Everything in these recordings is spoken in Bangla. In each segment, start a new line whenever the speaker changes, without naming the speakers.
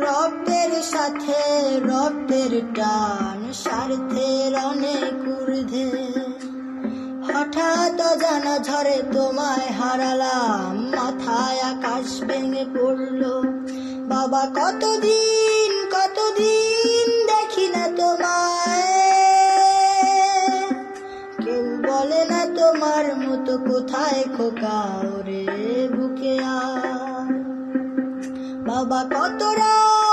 রক্তের সাথে রক্তের টান স্বার্থের অনেক ঊর্ধ্বে হঠাৎ জানা ঝড়ে তোমায় হারালাম, মাথায় আকাশ ভেঙে পড়ল। বাবা, কতদিন কতদিন দেখি না তোমায়। কেউ বলে না তোমার মতো কোথায় খোকা ওরে বুকে আর। বাবা কত রাত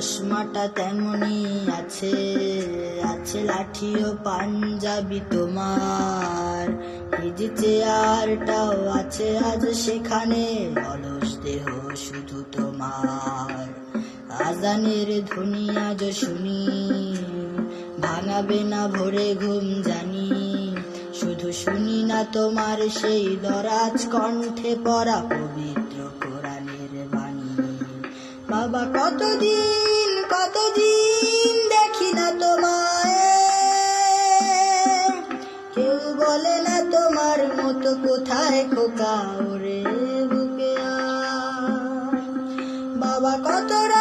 চশমাটা তেমনি আছে আছে লাঠি ও পাঞ্জাবি তোমার। এই চেয়ারটাও আছে আজ সেখানে, অলস দেহ শুধু তোমার। আজানের ধ্বনি আজ শুনি, ভাঙাবে না ভোরে ঘুম জানি। শুধু শুনি না তোমার সেই দরাজ কণ্ঠে পড়া পবিত্র কোরআনের বাণী। বাবা, কতদিন বাবা কত রাত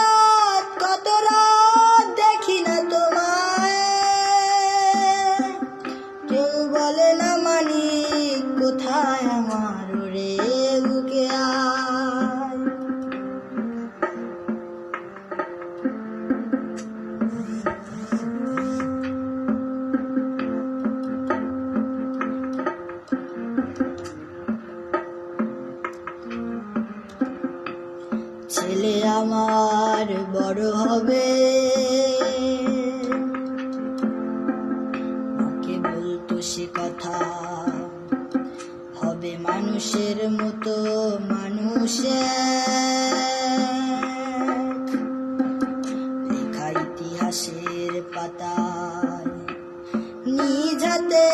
আমার বড় হবে। মাকে বলতো সে কথা, হবে মানুষের মতো মানুষের লেখা ইতিহাসের পাতায় নিজ হাতে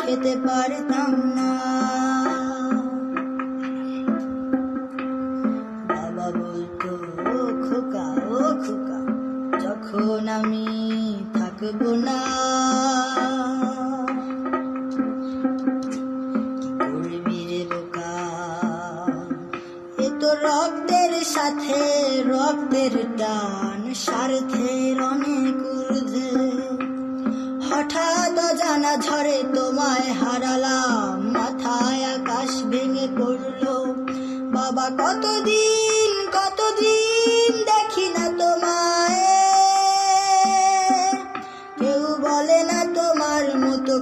খেতে পারতাম না। বলতো খোকা ও খোকা যখন আমি থাকব না রক্তের সাথে রক্তের টান স্বার্থের অনেক ঊর্ধ্বে হঠাৎ জানা ঝড়ে তোমায় হারালাম, মাথায় আকাশ ভেঙে পড়ল। বাবা কতদিন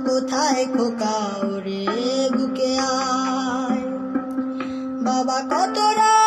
কোথায় খোকা ওরে বুকে আয়। বাবা কত রাত